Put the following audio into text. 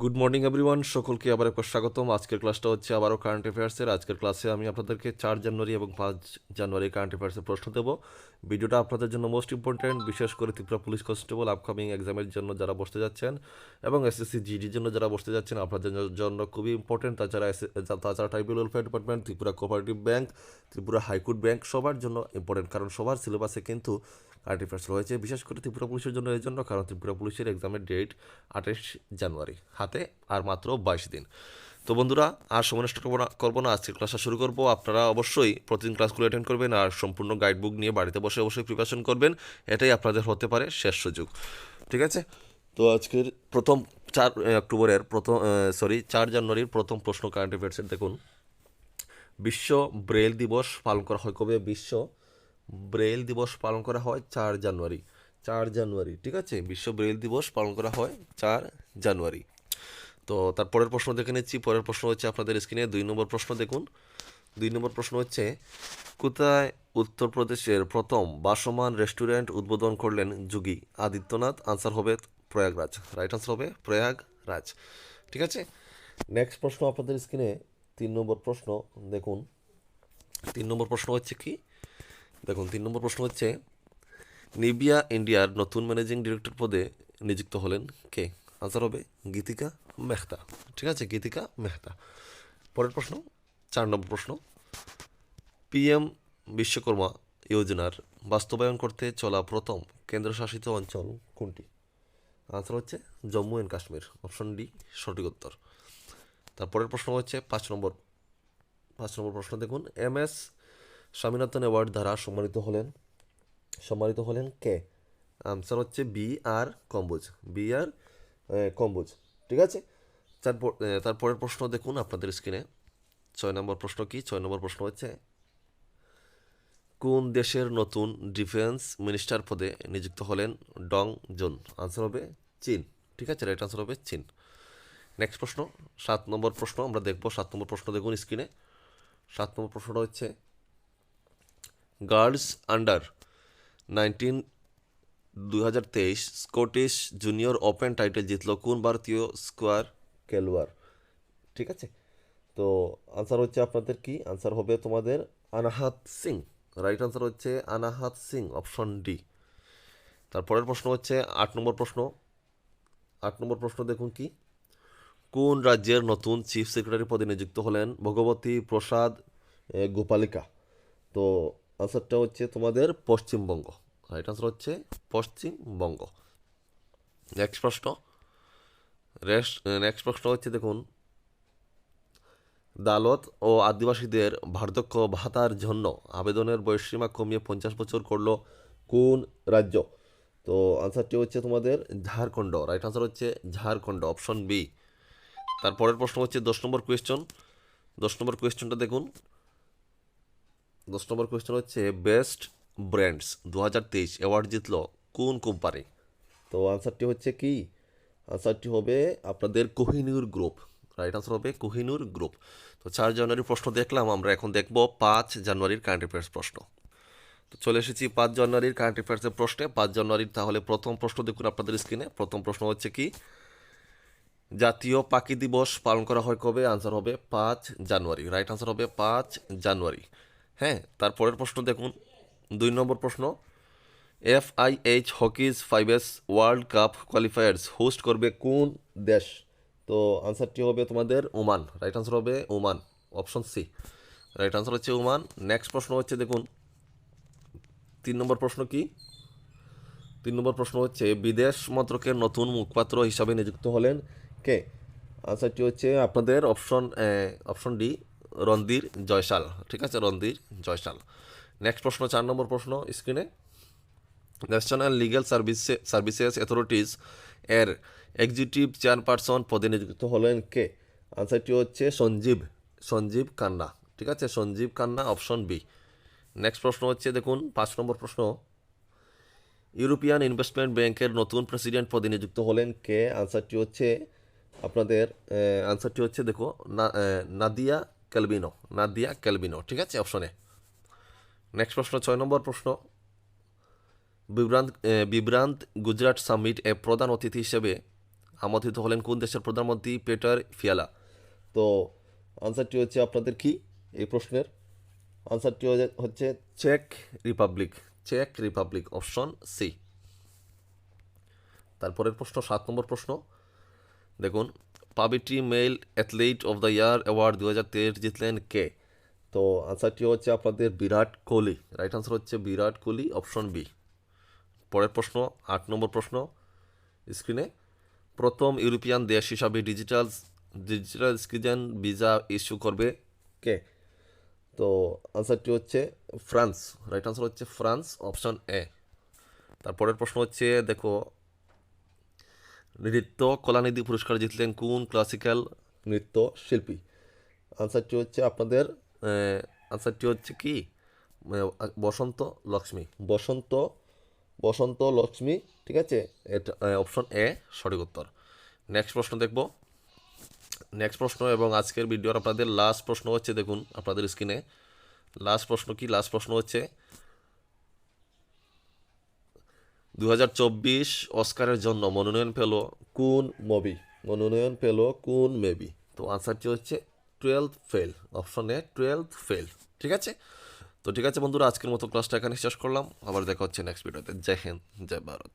Good morning everyone সকলকে আবার একবার স্বাগতম। আজকের ক্লাসটা হচ্ছে আবারও কারেন্ট অ্যাফেয়ার্সের আজকের ক্লাসে আমি আপনাদেরকে চার জানুয়ারি এবং পাঁচ জানুয়ারি কারেন্ট অ্যাফেয়ার্সের প্রশ্ন দেবো। ভিডিওটা আপনাদের জন্য মোস্ট ইম্পর্ট্যান্ট বিশেষ করে ত্রিপুরা পুলিশ কনস্টেবল আপকামিং এক্সামের জন্য যারা বসতে যাচ্ছেন এবং এসএসসি জিডির জন্য যারা বসতে যাচ্ছেন, আপনাদের জন্য- খুবই ইম্পর্ট্যান্ট তাছাড়া তাছাড়া tribal welfare department Tripura cooperative bank Tripura high court bank সবার জন্য ইম্পর্টেন্ট কারণ সবার সিলেবাসে কিন্তু কারেন্ট অ্যাফেয়ার্স রয়েছে। বিশেষ করে ত্রিপুরা পুলিশের জন্য এই জন্য কারণ ত্রিপুরা পুলিশের এক্সামের ডেট আঠাশ জানুয়ারি। হাতে আর মাত্র বাইশ দিন। তো বন্ধুরা, আর সময় নষ্ট করব না আজকের ক্লাসটা শুরু করব। আপনারা অবশ্যই প্রতিদিন ক্লাসগুলো অ্যাটেন্ড করবেন, আর সম্পূর্ণ গাইডবুক নিয়ে বাড়িতে বসে অবশ্যই প্রিপারেশন করবেন। এটাই আপনাদের হতে পারে শেষ সুযোগ। ঠিক আছে? তো আজকের প্রথম চার অক্টোবরের প্রথম সরি চার জানুয়ারির প্রথম প্রশ্ন কারেন্ট অ্যাফেয়ার্সের দেখুন। বিশ্ব ব্রেল দিবস পালন করা হয় কবে? বিশ্ব ব্রেল দিবস পালন করা হয় চার জানুয়ারি। চার জানুয়ারি, ঠিক আছে? বিশ্ব ব্রেল দিবস পালন করা হয় চার জানুয়ারি। তো তার পরের প্রশ্ন দেখে নিচ্ছি। পরের প্রশ্ন হচ্ছে আপনাদের স্ক্রিনে দুই নম্বর প্রশ্ন দেখুন। দুই নম্বর প্রশ্ন হচ্ছে, কোথায় উত্তরপ্রদেশের প্রথম বাসমান রেস্টুরেন্ট উদ্বোধন করলেন যোগী আদিত্যনাথ? আনসার হবে প্রয়াগরাজ। রাইট আনসার হবে প্রয়াগরাজ। ঠিক আছে? নেক্সট প্রশ্ন আপনাদের স্ক্রিনে তিন নম্বর প্রশ্ন দেখুন। তিন নম্বর প্রশ্ন হচ্ছে কি? দেখুন, তিন নম্বর প্রশ্ন হচ্ছে, নিবিয়া ইন্ডিয়ার নতুন ম্যানেজিং ডিরেক্টর পদে নিযুক্ত হলেন কে? আনসার হবে গীতিকা মেহতা। ঠিক আছে, গীতিকা মেহতা। পরের প্রশ্ন, চার নম্বর প্রশ্ন। পিএম বিশ্বকর্মা যোজনার বাস্তবায়ন করতে চলা প্রথম কেন্দ্রশাসিত অঞ্চল কোনটি? আনসার হচ্ছে Jammu and Kashmir. Option D সঠিক উত্তর। তারপরের প্রশ্ন হচ্ছে পাঁচ নম্বর। পাঁচ নম্বর প্রশ্ন দেখুন। এম এস স্বামীনাথন অ্যাওয়ার্ড দ্বারা সম্মানিত হলেন। সম্মানিত হলেন কে? আনসার হচ্ছে বি আর কম্বোজ। বি আর কম্বোজ। ঠিক আছে? তারপর তারপরের প্রশ্ন দেখুন আপনাদের স্ক্রিনে ছয় নম্বর প্রশ্ন কি? ছয় নম্বর প্রশ্ন হচ্ছে, কোন দেশের নতুন ডিফেন্স মিনিস্টার পদে নিযুক্ত হলেন ডং জুন? আনসার হবে চীন। ঠিক আছে? রাইট আনসার হবে চীন। নেক্সট প্রশ্ন, সাত নম্বর প্রশ্ন আমরা দেখব। সাত নম্বর প্রশ্ন দেখুন স্ক্রিনে সাত নম্বর প্রশ্নটা হচ্ছে গার্লস আন্ডার নাইনটিন দু হাজার তেইশ স্কটিশ জুনিয়র ওপেন টাইটেল জিতলো কোন ভারতীয় স্কোয়ার খেলোয়াড়? ঠিক আছে? তো আনসার হচ্ছে আপনাদের কি? আনসার হবে তোমাদের আনাহাত সিং। রাইট আনসার হচ্ছে আনাহাত সিং অপশন ডি তারপরের প্রশ্ন হচ্ছে আট নম্বর প্রশ্ন। আট নম্বর প্রশ্ন দেখুন কি? কোন রাজ্যের নতুন চিফ সেক্রেটারি পদে নিযুক্ত হলেন ভগবতী প্রসাদ গোপালিকা? তো আনসারটা হচ্ছে তোমাদের পশ্চিমবঙ্গ। রাইট আনসার হচ্ছে পশ্চিমবঙ্গ নেক্সট প্রশ্ন। নেক্সট প্রশ্ন হচ্ছে দেখুন, দালত ও আদিবাসীদের বার্ধক্য ভাতার জন্য আবেদনের বয়সসীমা কমিয়ে পঞ্চাশ বছর করল কোন রাজ্য? তো আনসারটি হচ্ছে তোমাদের ঝাড়খণ্ড রাইট আনসার হচ্ছে ঝাড়খণ্ড অপশন বি তারপরের প্রশ্ন হচ্ছে দশ নম্বর কোয়েশ্চন দশ নম্বর কোয়েশ্চনটা দেখুন। দশ নম্বর কোয়েশ্চন হচ্ছে বেস্ট ব্র্যান্ডস দু হাজার তেইশ অ্যাওয়ার্ড জিতলো কোন কোম্পানি? তো আনসারটি হচ্ছে কি? আনসারটি হবে আপনাদের কোহিনুর গ্রুপ রাইট আনসার হবে কোহিনুর গ্রুপ তো চার জানুয়ারির প্রশ্ন দেখলাম, আমরা এখন দেখব পাঁচ জানুয়ারির কারেন্ট অ্যাফেয়ার্স প্রশ্ন। তো চলে এসেছি পাঁচ জানুয়ারির কারেন্ট অ্যাফেয়ার্সের প্রশ্নে। পাঁচ জানুয়ারির তাহলে প্রথম প্রশ্ন দেখুন আপনাদের স্ক্রিনে প্রথম প্রশ্ন হচ্ছে কি? জাতীয় পাখি দিবস পালন করা হয় কবে? আনসার হবে পাঁচ জানুয়ারি। রাইট আনসার হবে পাঁচ জানুয়ারি। হ্যাঁ তারপরের প্রশ্ন দেখুন। দুই নম্বর প্রশ্ন F I H hockeys five S World Cup qualifiers host করবে কোন দেশ? তো আনসারটি হবে তোমাদের ওমান রাইট আনসার হবে Oman option C right answer হচ্ছে ওমান। নেক্সট প্রশ্ন হচ্ছে, দেখুন, তিন নম্বর প্রশ্ন কি? তিন নম্বর প্রশ্ন হচ্ছে, বিদেশ মন্ত্রকের নতুন মুখপাত্র হিসাবে নিযুক্ত হলেন কে? আনসারটি হচ্ছে আপনাদের option option D Randhir Jaisal. ঠিক আছে, রণধীর জয়সাল। নেক্সট প্রশ্ন, চার নম্বর প্রশ্ন স্ক্রিনে। ন্যাশনাল লিগ্যাল সার্ভিসে সার্ভিসেস অথরিটিস এর এক্সিকিউটিভ চেয়ারপারসন পদে নিযুক্ত হলেন কে? আনসারটি হচ্ছে সঞ্জীব সঞ্জীব কান্না। ঠিক আছে? সঞ্জীব কান্না অপশন বি নেক্সট প্রশ্ন হচ্ছে, দেখুন, পাঁচ নম্বর প্রশ্ন। ইউরোপিয়ান ইনভেস্টমেন্ট ব্যাংকের নতুন প্রেসিডেন্ট পদে নিযুক্ত হলেন কে? আনসারটি হচ্ছে, আপনাদের আনসারটি হচ্ছে, দেখো নাদিয়া ক্যালবিনো নাদিয়া ক্যালবিনো ঠিক আছে? অপশনে নেক্সট প্রশ্ন, ছয় নম্বর প্রশ্ন। বিভ্রান্ত বিভ্রান্ত গুজরাট সামিট এ প্রধান অতিথি হিসেবে আমন্ত্রিত হলেন কোন দেশের প্রধানমন্ত্রী? পেটার ফিয়ালা। তো আনসারটি হচ্ছে আপনাদের কি? এই প্রশ্নের। আনসারটি হচ্ছে check Republic check Republic option C তারপরের প্রশ্ন, সাত নম্বর প্রশ্ন। দেখুন পাবিটি mail athlete of the year award দু হাজার তেইশ জিতলেন কে? তো আনসারটি হচ্ছে আপনাদের বিরাট কোহলি। রাইট আনসার হচ্ছে বিরাট কোহলি অপশন বি পরের প্রশ্ন, আট নম্বর প্রশ্ন স্ক্রিনে প্রথম ইউরোপিয়ান দেশ হিসাবে digital digital Schengen visa issue করবে কে? তো আনসারটি হচ্ছে ফ্রান্স রাইট আনসার হচ্ছে ফ্রান্স অপশন এ তারপরের প্রশ্ন হচ্ছে, দেখো, নৃত্য, কলানিধি পুরস্কার জিতলেন কোন ক্লাসিক্যাল নৃত্য শিল্পী? আনসারটি হচ্ছে আপনাদের আনসারটি হচ্ছে কি? বসন্ত, লক্ষ্মী। বসন্ত বসন্ত, লক্ষ্মী, ঠিক আছে? এটা অপশন এ সঠিক উত্তর। নেক্সট প্রশ্ন দেখব। নেক্সট প্রশ্ন এবং আজকের ভিডিওর আপনাদের লাস্ট প্রশ্ন হচ্ছে, দেখুন আপনাদের স্ক্রিনে লাস্ট প্রশ্ন কি? লাস্ট প্রশ্ন হচ্ছে দু হাজার চব্বিশ অস্কারের জন্য মনোনয়ন পেল কোন মুভি মনোনয়ন পেল কোন মেবি তো আনসারটি হচ্ছে twelve fail option A twelve fail ঠিক আছে? তো ঠিক আছে বন্ধুরা, আজকের মতো ক্লাসটা এখানে শেষ করলাম। আবার দেখা হচ্ছে নেক্সট ভিডিওতে জয় হিন্দ, জয় ভারত।